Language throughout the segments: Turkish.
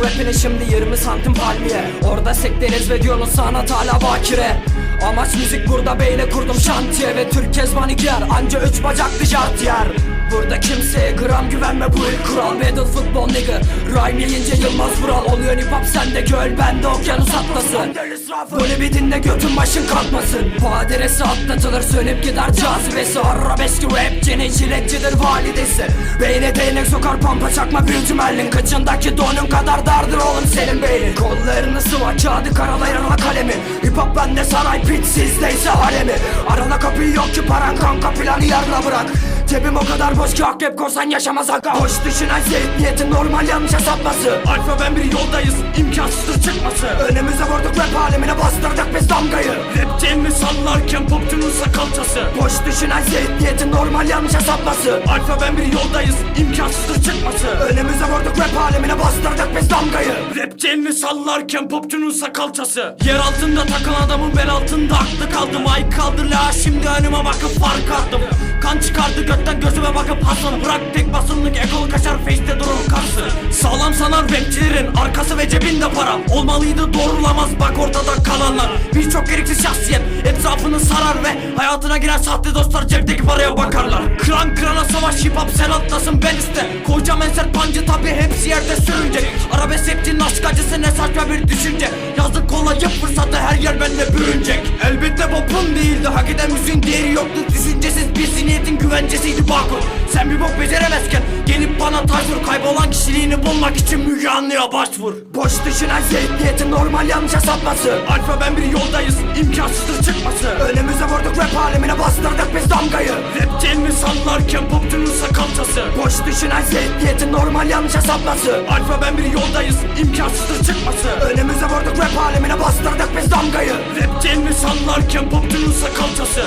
rapine şimdi 20 santim palmiye. Orada sekteniz ve diyorsunuz sanat hala bakire. Amaç müzik burada beyle kurdum şantiye. Ve Türk kezban iki yer anca üç bacaklı jart yer Burada kimseye gram güvenme bu ilk kural. Battle futbol nigga Rhyme yiyince Yılmaz Vural. Oluyor hip hop sende göl bende okyanus atlasın. Bunu bir dinle götün başın kalkmasın. Paderesi atlatılır sönüp gider cazibesi. Arabeski rapçinin jiletçidir validesi. Beyne değnek sokar pampa çakma büyücü merlin. Kıçındaki donun kadar dardır oğlum senin beynin. Kollarını sıva kağıdı karalayan ha kalemi Hip hop bende saray pit sizdeyse haremi. Arana kapıyı yok ki paran kanka planı yarına bırak Cebim o kadar boş ki akrep korsan yaşamaz hakka Hoş düşünen zihniyetin normal yanlış hesapması. Alfa ben bir yoldayız imkansızdır çıkması. Önümüze vurduk rap alemine bastırdık biz damgayı. Rap mi sallarken popçunun sakalçası. Boş düşünen zihniyetin normal yanlış hesapması. Alfa ben bir yoldayız imkansızdır çıkması Mi sallarken popçunun sakalçası. Yer altında takılan adamın bel altında aklı kaldım Ay kaldır la şimdi önüme bakıp fark attım. Kan çıkardı götten gözüme bakıp Hasan Bırak tek basınlık ekol kaşar face'te durur karşı Sağlam sanar rapçilerin arkası ve cebinde para. Olmalıydı doğrulamaz bak ortada kalanlar. Birçok gereksiz şahsiyet etrafını sarar ve Hayatına giren sahte dostlar cepteki paraya bakarlar. Kıran kırana savaş hip hop sen atlasın ben iste. Koyacağım enser pancı tabi hepsi yerde sürünecek ne saçma bir düşünce. Yazık kollayıp fırsatı her yer bende bürünecek. Elbette popun değildi hak eden müziğin değeri yoktu. Düşüncesiz bir zihniyetin güvencesiydi Bakur. Sen bir bok beceremezken gelip bana taş vur. Kaybolan kişiliğini bulmak için Müge Anlı'ya başvur. Boş düşünen zihniyetin normal yanlış hesapması. Alfa ben bir yoldayız imkansızdır çıkması. Önümüze vurduk rap alemine bastırdık biz damgayı Mi sallarken popçunun sakalçası Boş düşünen zihniyetin normal yanlış hesapması. Alfa ben bir yoldayız imkansızdır çıkması. Önümüze vurduk rap alemine bastırdık biz damgayı. Rap mi sallarken popçunun sakalçası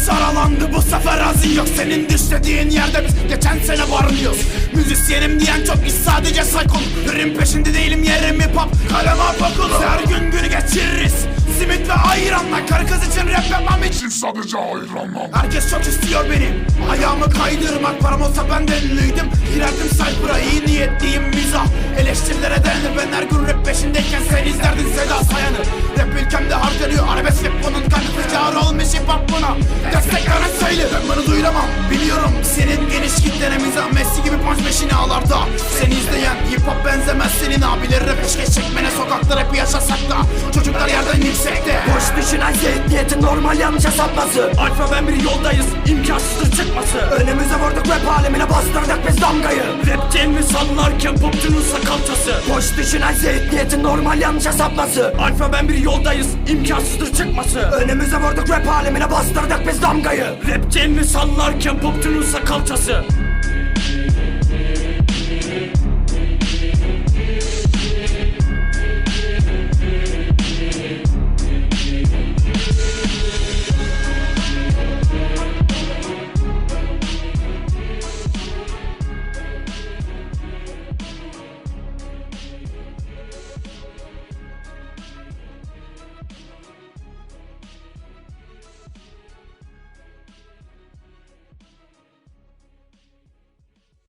Hayal perdesi aralandı bu sefer razı yok. Senin düşlediğin yerde biz geçen sene varlıyoruz. Müzisyenim diyen çok iş sadece saykol Ürün peşinde değilim yerim hip hop kaleme bakulu Her gün günü geçiririz Simit ve ayranla Karı için rap yapmam için sadece ayranla. Herkes çok istiyor beni. Ayağımı kaydırmak param olsa ben de ünlüydüm Girerdim Cypher'a iyi niyetliyim mizah. Eleştirilere dayanır ben her gün rap peşindeyken Sen izlerdin Seda Sayan'ı. Rap ülkemde harcanıyor arabesk rap bunun kanı. Tüccarı olmuş hip hop buna. Destek veren söyle. Ben bunu duyuramam. Biliyorum senin geniş kitlene mizah. Messi gibi punch beşini ağlarda Seni izleyen hip hop benzemez. Senin abilerine peşkeş çekmene normal yanlış hesapması. Alfa ben bir yoldayız imkansızdır çıkması. Önümüze vurduk rap alemine bastırdık biz damgayı. Rap mi sallarken popçunun sakalçası? Boş düşünen zihniyetin normal yanlış hesapması. Alfa ben bir yoldayız imkansızdır çıkması. Önümüze vurduk rap alemine bastırdık biz damgayı. Rap mi sallarken popçunun sakalçası